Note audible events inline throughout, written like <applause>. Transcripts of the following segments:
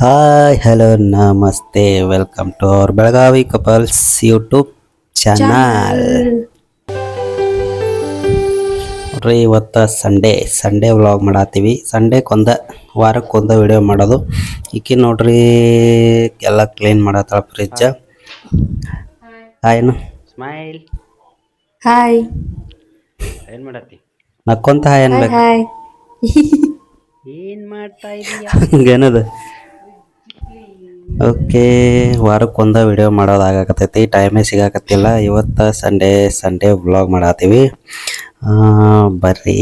Hi hello ನಮಸ್ತೆ. Welcome to our Belagavi couples YouTube channel ನೋಡ್ರಿ ಇವತ್ತು ಸಂಡೇ ಸಂಡೇ ವ್ಲಾಗ್ ಮಾಡತ್ತೀವಿ ಸಂಡೇಕೊಂದ ವಾರಕ್ಕೊಂದ ವಿಡಿಯೋ ಮಾಡೋದು. ಈಕಿ ನೋಡ್ರಿ ಎಲ್ಲ ಕ್ಲೀನ್ ಮಾಡತ್ತಾಳ ಫ್ರಿಜ್ಜ ಹಾಯ್ನು ಸ್ಮೈಲ್ ಹಾಯ್ ಏನು ಮಾಡತ್ತಿ ನಕ್ಕೊಂತ ಹಾಯ್ ಅನ್ಬೇಕು. ಏನು ಏನ್ ಮಾಡ್ತಾ ಇದೀಯ? <laughs> ಹಂಗೇನದ? ಓಕೆ, ವಾರಕ್ಕೊಂದ ವಿಡಿಯೋ ಮಾಡೋದಾಗಕತ್ತೈತಿ ಟೈಮೇ ಸಿಗಾಕತ್ತಿಲ್ಲ. ಇವತ್ತು ಸಂಡೇ ಸಂಡೇ ವ್ಲಾಗ್ ಮಾಡತ್ತೀವಿ ಬರ್ರಿ.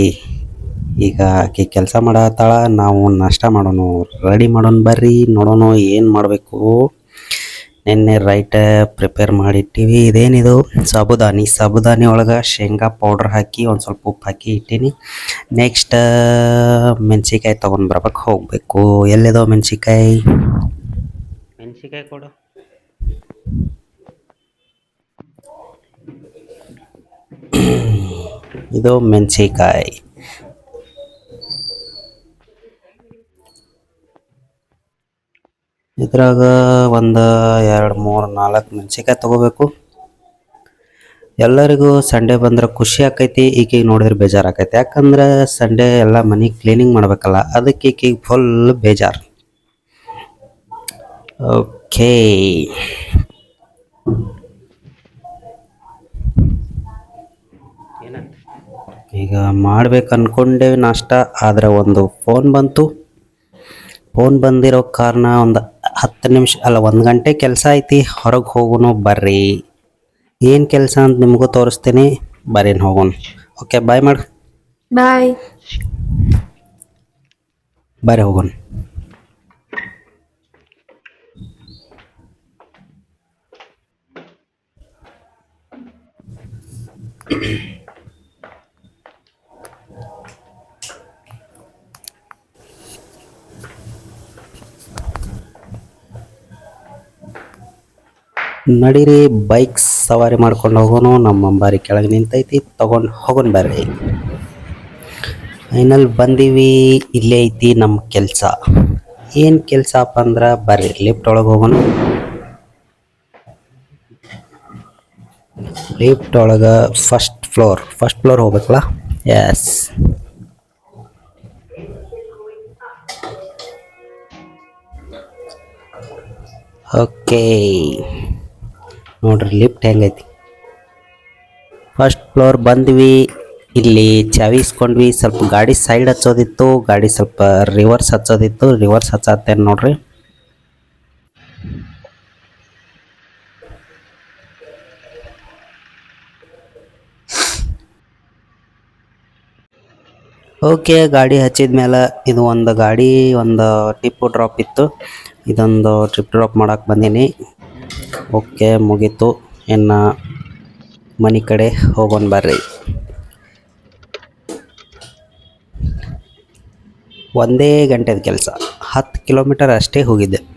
ಈಗ ಆಕೆ ಕೆಲಸ ಮಾಡತ್ತಾಳ ನಾವು ನಾಷ್ಟ ಮಾಡೋಣ ರೆಡಿ ಮಾಡೋಣ ಬರ್ರಿ, ನೋಡೋಣ ಏನು ಮಾಡಬೇಕು. ನಿನ್ನೆ ರೈಟ್ ಪ್ರಿಪೇರ್ ಮಾಡಿಟ್ಟಿವಿ, ಇದೇನಿದು? ಸಾಬುದಾನಿ. ಸಾಬುದಾನಿ ಒಳಗೆ ಶೇಂಗಾ ಪೌಡ್ರ್ ಹಾಕಿ, ಒಂದು ಸ್ವಲ್ಪ ಉಪ್ಪು ಹಾಕಿ ಇಟ್ಟೀನಿ. ನೆಕ್ಸ್ಟ್ ಮೆಣಸಿಕಾಯಿ ತೊಗೊಂಡು ಬರ್ಬೇಕು, ಹೋಗಬೇಕು. ಎಲ್ಲಿದೋ ಮೆಣಸಿಕಾಯಿ ಮೆಣಸಿಕಾಯಿ ಕೊಡು. ಇದು ಮೆಣಸಿನ್ಕಾಯಿ. ಇದ್ರಾಗ ಒಂದು ಎರಡು ಮೂರು ನಾಲ್ಕು ಮೆಣಸಿನ್ಕಾಯಿ ತಗೋಬೇಕು. ಎಲ್ಲರಿಗೂ ಸಂಡೇ ಬಂದ್ರೆ ಖುಷಿ ಆಕೈತಿ, ಈಕೆಗೆ ನೋಡಿದ್ರೆ ಬೇಜಾರು ಆಕೈತಿ. ಯಾಕಂದ್ರೆ ಸಂಡೇ ಎಲ್ಲ ಮನೆ ಕ್ಲೀನಿಂಗ್ ಮಾಡಬೇಕಲ್ಲ, ಅದಕ್ಕೆ ಈಕೆಗೆ ಫುಲ್ ಬೇಜಾರು. ಓಕೆ ಈಗ ಮಾಡ್ಬೇಕು ಅನ್ಕೊಂಡೇವಿ ನಾಷ್ಟ ಆದ್ರೆ ಒಂದು ಫೋನ್ ಬಂತು. ಫೋನ್ ಬಂದಿರೋ ಕಾರಣ ಒಂದು ಹತ್ತು ನಿಮಿಷ ಅಲ್ಲ ಒಂದು ಗಂಟೆ ಕೆಲಸ ಐತಿ ಹೊರಗೆ ಹೋಗೋನು ಬರ್ರಿ. ಏನು ಕೆಲಸ ಅಂತ ನಿಮಗೂ ತೋರಿಸ್ತೀನಿ ಬರ್ರಿ ಹೋಗೋಣ ಓಕೆ ಬಾಯ್ ಮಾಡಿ. ಬಾಯ್ ಬರ್ರಿ ಹೋಗೋಣ <clears throat> ನಡೀರಿ ಬೈಕ್ ಸವಾರಿ ಮಾಡ್ಕೊಂಡು ಹೋಗೋನು, ನಮ್ಮ ಅಂಬಾರಿ ಕೆಳಗೆ ನಿಂತೈತಿ, ತಗೊಂಡು ಹೋಗೋಣ ಬರ್ರಿ. ಫೈನಲ್ ಬಂದೀವಿ, ಇಲ್ಲೇ ಐತಿ ನಮ್ಮ ಕೆಲಸ. ಏನು ಕೆಲಸಪ್ಪ ಅಂದ್ರೆ, ಬರ್ರಿ ಲಿಫ್ಟ್ ಒಳಗೆ ಹೋಗೋಣ ಲಿಫ್ಟ್ ಒಳಗೆ ಫಸ್ಟ್ ಫ್ಲೋರ್ ಫಸ್ಟ್ ಫ್ಲೋರ್ ಹೋಗ್ಬೇಕಲ್ಲ? ಎಸ್ ಓಕೆ ನೋಡ್ರಿ ಲಿಫ್ಟ್ ಹೆಂಗೈತಿ? ಫಸ್ಟ್ ಫ್ಲೋರ್ ಬಂದ್ವಿ. ಇಲ್ಲಿ ಚಾವಿ ಇಸ್ಕೊಂಡ್ವಿ. ಸ್ವಲ್ಪ ಗಾಡಿ ಸೈಡ್ ಹಚ್ಚೋದಿತ್ತು. ಗಾಡಿ ಸ್ವಲ್ಪ ರಿವರ್ಸ್ ಹಚ್ಚೋದಿತ್ತು. ರಿವರ್ಸ್ ಹಚ್ಚತ್ತೇನು ನೋಡ್ರಿ. ಓಕೆ, ಗಾಡಿ ಹಚ್ಚಿದ ಮೇಲೆ ಇದು ಒಂದು ಗಾಡಿ, ಒಂದು ಟಿಪ್ಪು ಡ್ರಾಪ್ ಇತ್ತು. ಇದೊಂದು ಟ್ರಿಪ್ ಡ್ರಾಪ್ ಮಾಡೋಕ್ಕೆ ಬಂದೀನಿ. ಓಕೆ, ಮುಗೀತು. ಇನ್ನು ಮನೆ ಕಡೆ ಹೋಗೋಣ ಬರ್ರಿ. ಒಂದೇ ಗಂಟೆದ ಕೆಲಸ. ಹತ್ತು ಕಿಲೋಮೀಟರ್ ಅಷ್ಟೇ ಹೋಗಿದ್ದೆ.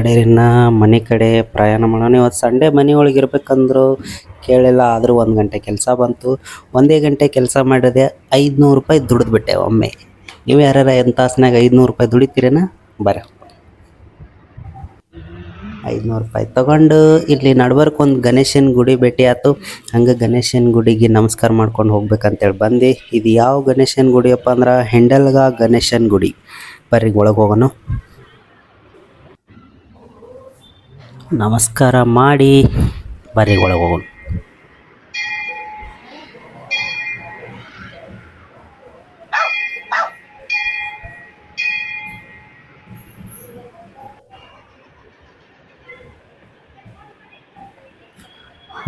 ನಡೀರಿನ್ನ ಮನೆ ಕಡೆ ಪ್ರಯಾಣ ಮಾಡೋಣ. ಇವತ್ತು ಸಂಡೇ ಮನೆ ಒಳಗೆ ಇರ್ಬೇಕಂದ್ರು ಕೇಳಿಲ್ಲ, ಆದರೂ ಒಂದು ಗಂಟೆ ಕೆಲಸ ಬಂತು. ಒಂದೇ ಗಂಟೆ ಕೆಲಸ ಮಾಡಿದೆ, ಐದುನೂರು ರೂಪಾಯಿ ದುಡಿದ್ಬಿಟ್ಟೆ ಒಮ್ಮೆ. ನೀವು ಯಾರ್ಯಾರ ಎಂಟು ತಾಸ್ನಾಗ ಐದುನೂರು ರೂಪಾಯಿ ದುಡಿತೀರೇನ? ಬರ. ಐದುನೂರು ರೂಪಾಯಿ ತಗೊಂಡು ಇಲ್ಲಿ ನಡ್ಬರ್ಕ್ ಒಂದು ಗಣೇಶನ ಗುಡಿ ಭೇಟಿ ಆಯ್ತು ಹಂಗೆ ಗಣೇಶನ ಗುಡಿಗೆ ನಮಸ್ಕಾರ ಮಾಡ್ಕೊಂಡು ಹೋಗ್ಬೇಕಂತೇಳಿ ಬಂದು. ಇದು ಯಾವ ಗಣೇಶನ ಗುಡಿಯಪ್ಪ ಅಂದ್ರೆ? ಹೆಂಡಲ್ಗ ಗಣೇಶನ ಗುಡಿ. ಬರ್ರಿ, ಒಳಗೆ ಹೋಗೋಣ. ನಮಸ್ಕಾರ ಮಾಡಿ ಬರ್ರಿ ಒಳಗೆ ಹೋಗೋಣ.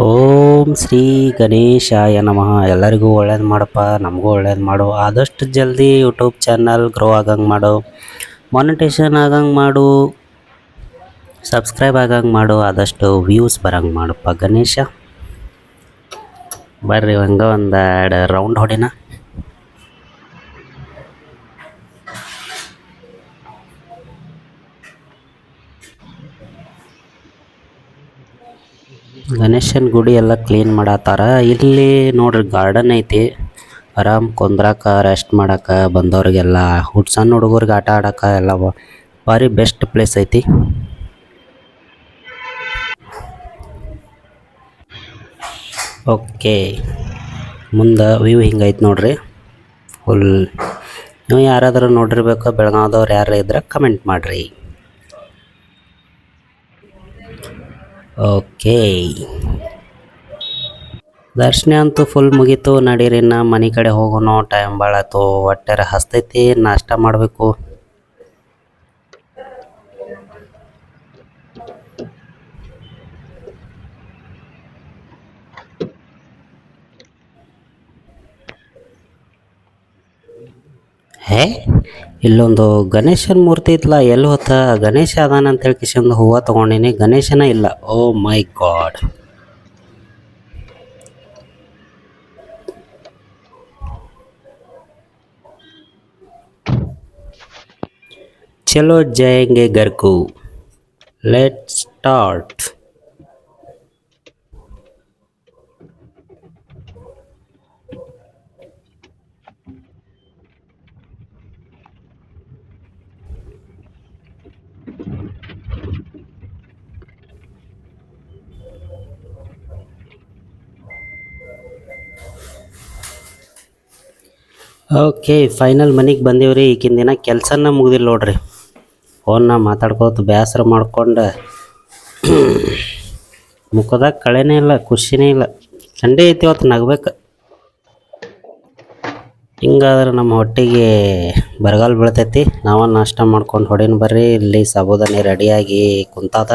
ಓಂ ಶ್ರೀ ಗಣೇಶಾಯ ನಮಃ. ಎಲ್ಲರಿಗೂ ಒಳ್ಳೇದು ಮಾಡಪ್ಪ, ನಮಗೂ ಒಳ್ಳೇದು ಮಾಡು. ಆದಷ್ಟು ಜಲ್ದಿ ಯೂಟ್ಯೂಬ್ ಚಾನಲ್ ಗ್ರೋ ಆಗಂಗೆ ಮಾಡು. ಮಾನಿಟೇಷನ್ ಆಗಂಗೆ ಮಾಡು. ಸಬ್ಸ್ಕ್ರೈಬ್ ಆಗಂಗೆ ಮಾಡು, ಆದಷ್ಟು ವ್ಯೂಸ್ ಬರಂಗೆ ಮಾಡಪ್ಪ ಗಣೇಶ. ಬರ್ರಿ, ಹಂಗೆ ಒಂದು ಎರಡು ರೌಂಡ್ ಹೊಡಿನ. ಗಣೇಶನ ಗುಡಿ ಎಲ್ಲ ಕ್ಲೀನ್ ಮಾಡತ್ತಾರ. ಇಲ್ಲಿ ನೋಡ್ರಿ ಗಾರ್ಡನ್ ಐತಿ. ಆರಾಮ್ ಕುಂದ್ರಾಕ ರೆಸ್ಟ್ ಮಾಡಕ್ಕೆ ಬಂದವ್ರಿಗೆಲ್ಲ ಹುಡ್ ಸಣ್ಣ ಹುಡುಗರಿಗೆ ಆಟ ಆಡಕ್ಕೆ ಎಲ್ಲ ಭಾರಿ ಬೆಸ್ಟ್ ಪ್ಲೇಸ್ ಐತಿ. ಓಕೆ. ಮುಂದೆ ವ್ಯೂ ಹಿಂಗೈತೆ ನೋಡ್ರಿ. ಫುಲ್ ನೀವು ಯಾರಾದರೂ ನೋಡಿರ್ಬೇಕು, ಬೆಳಗಾವ್ದವ್ರು ಯಾರು ಇದ್ರೆ ಕಮೆಂಟ್ ಮಾಡಿರಿ. ಓಕೆ. ದರ್ಶನ ಅಂತೂ ಫುಲ್ ಮುಗೀತು. ನಡೀರಿ, ನಾ ಮನೆ ಕಡೆ ಹೋಗೋಣ ಟೈಮ್ ಭಾಳ ಆಯ್ತು ಹೊಟ್ಟೆರ ಹಸ್ತೈತಿ, ನಾಷ್ಟ ಮಾಡಬೇಕು. ಹೇ, ಇಲ್ಲೊಂದು ಗಣೇಶನ ಮೂರ್ತಿ ಇತ್ತಲ್ಲ ಎಲ್ಲಿ ಹೊತ್ತ? ಗಣೇಶ ಅದಾನ ಅಂತ ಹೇಳಿ ಕಿಶನ್ ಹೂವು ತೊಗೊಂಡಿನಿ, ಗಣೇಶನ ಇಲ್ಲ. Oh my god. ಚಲೋ ಜಯಂಗೆ ಗರ್ಕು. Let start. ಓಕೆ ಫೈನಲ್ ಮನೆಗೆ ರೀ ಈಗಿನ ದಿನ ಕೆಲಸನ ಮುಗ್ದಿಲ್ಲ ನೋಡ್ರಿ. ಫೋನ್ನ ಮಾತಾಡ್ಕೋತ ಬೇಸರ ಮಾಡ್ಕೊಂಡು <clears throat> ಮುಖದಾಗ ಕಳೆನೇ ಇಲ್ಲ, ಖುಷಿನೇ ಇಲ್ಲ. ಸಂಡೇ ಐತಿ ಇವತ್ತು, ನಗ್ಬೇಕು. ಹಿಂಗಾದ್ರೆ ನಮ್ಮ ಹೊಟ್ಟೆಗೆ ಬರಗಾಲ ಬೀಳ್ತೈತಿ. ನಾವು ನಾಷ್ಟ ಮಾಡ್ಕೊಂಡು ಹೊಡಿನ ಬರ್ರಿ. ಇಲ್ಲಿ ಸಬೋದನೆ ರೆಡಿಯಾಗಿ ಕುಂತದ.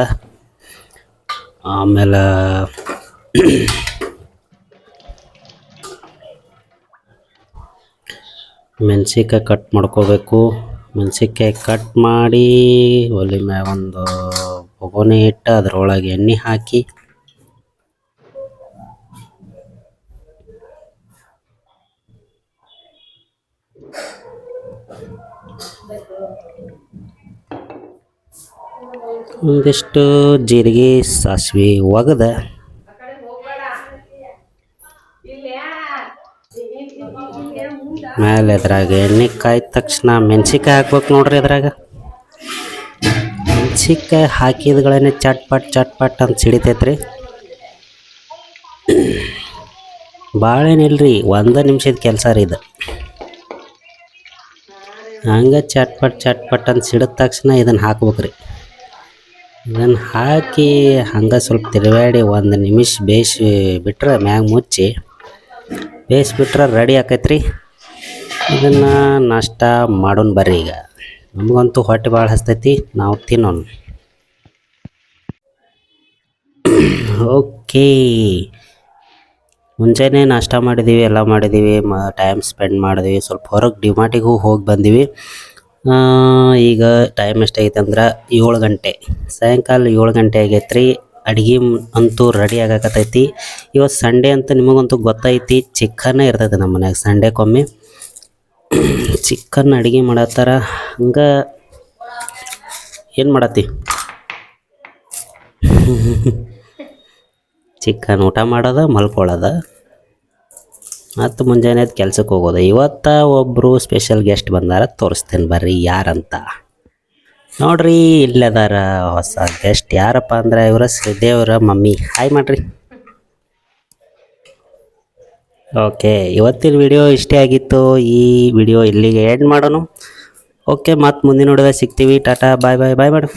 ಆಮೇಲೆ <clears throat> ಮೆಣಸಿನ್ಕಾಯಿ ಕಟ್ ಮಾಡ್ಕೋಬೇಕು. ಮೆಣ್ಸಿಕಾಯಿ ಕಟ್ ಮಾಡಿ ಒಲೆ ಮ್ಯಾಗ ಒಂದು ಬೊಗೋನೆ ಇಟ್ಟು ಅದರೊಳಗೆ ಎಣ್ಣೆ ಹಾಕಿ. ಒಂದಿಷ್ಟು ಜೀರಿಗೆ ಸಾಸಿವೆ ಒಗದ. ಮೇಲೆ ಇದ್ರಾಗ ಎಣ್ಣೆ ಕಾಯ್ದ ತಕ್ಷಣ ಮೆಣಸಿನ್ಕಾಯಿ ಹಾಕ್ಬೇಕು ನೋಡ್ರಿ ಅದ್ರಾಗ ಮೆಣಸಿನ್ಕಾಯಿ ಹಾಕಿದ್ಗಳೇ ಚಟ್ಪಟ್ ಚಟ್ಪಟ್ ಅಂತ ಸಿಡಿತೈತ್ರಿ. ಭಾಳೇನಿಲ್ರಿ ಒಂದು ನಿಮಿಷದ ಕೆಲಸ ರೀ ಇದು. ಹಂಗೆ ಚಟ್ಪಟ್ ಚಟ್ಪಟ್ ಅಂತ ಸಿಡಿದ ತಕ್ಷಣ ಇದನ್ನು ಹಾಕ್ಬೇಕ್ರಿ. ಇದನ್ನು ಹಾಕಿ ಹಂಗೆ ಸ್ವಲ್ಪ ತಿರುಗಾಡಿ ಒಂದು ನಿಮಿಷ ಬೇಯಿಸಿ ಬಿಟ್ರೆ ಮ್ಯಾಗ ಮುಚ್ಚಿ ಬೇಯಿಸ್ಬಿಟ್ರೆ ರೆಡಿ ಆಕೈತ್ರಿ. ಇದನ್ನು ನಾಷ್ಟ ಮಾಡೋಣ ಬರ್ರಿ ಈಗ. ನಮಗಂತೂ ಹೊಟ್ಟೆ ಭಾಳ ಹಸ್ತೈತಿ, ನಾವು ತಿನ್ನೋಣ. ಓಕೆ ಮುಂಜಾನೆ ನಾಷ್ಟ ಮಾಡಿದ್ದೀವಿ ಎಲ್ಲ ಮಾಡಿದ್ದೀವಿ ಮ ಟೈಮ್ ಸ್ಪೆಂಡ್ ಮಾಡಿದ್ವಿ, ಸ್ವಲ್ಪ ಹೊರಗೆ ಡಿಮಾರ್ಟಿಗೂ ಹೋಗಿ ಬಂದೀವಿ. ಈಗ ಟೈಮ್ ಎಷ್ಟಾಗೈತೆ ಅಂದ್ರೆ ಏಳು ಗಂಟೆ. ಸಾಯಂಕಾಲ ಏಳು ಗಂಟೆ ಆಗೈತೆ ರೀ ಅಡುಗೆ ಅಂತೂ ರೆಡಿ ಆಗಾಕತ್ತೈತಿ. ಇವತ್ತು ಸಂಡೇ ಅಂತ ನಿಮಗಂತೂ ಗೊತ್ತೈತಿ, ಚಿಕ್ಕನೇ ಇರ್ತೈತೆ ನಮ್ಮ ಮನ್ಯಾಗ ಸಂಡೇಕೊಮ್ಮೆ ಚಿಕನ್ ಅಡುಗೆ ಮಾಡತ್ತಾರ. ಹಂಗೆ ಏನು ಮಾಡತ್ತಿ? ಚಿಕನ್ ಊಟ ಮಾಡೋದ, ಮಲ್ಕೊಳ್ಳೋದ. ಮತ್ತು ಮುಂಜಾನೆ ಅದು ಕೆಲ್ಸಕ್ಕೆ ಹೋಗೋದು. ಇವತ್ತು ಒಬ್ಬರು ಸ್ಪೆಷಲ್ ಗೆಸ್ಟ್ ಬಂದಾರ, ತೋರಿಸ್ತೇನೆ ಬರ್ರಿ ಯಾರಂತ. ನೋಡ್ರಿ ಇಲ್ಲದಾರ ಹೊಸ ಗೆಸ್ಟ್ ಯಾರಪ್ಪ ಅಂದ್ರೆ ಇವರ ಶ್ರೀದೇವರ ಮಮ್ಮಿ. ಹಾಯ್ ಮಾಡ್ರಿ. ಓಕೆ, ಇವತ್ತಿನ ವಿಡಿಯೋ ಇಷ್ಟೇ ಆಗಿತ್ತು. ಈ ವಿಡಿಯೋ ಇಲ್ಲಿಗೆ ಎಂಡ್ ಮಾಡೋಣ. ಓಕೆ, ಮತ್ತು ಮುಂದಿನ ನೋಡಿದಾಗ ಸಿಗ್ತೀವಿ. ಟಾಟಾ ಬಾಯ್ ಬಾಯ್ ಬಾಯ್ ಮೇಡಮ್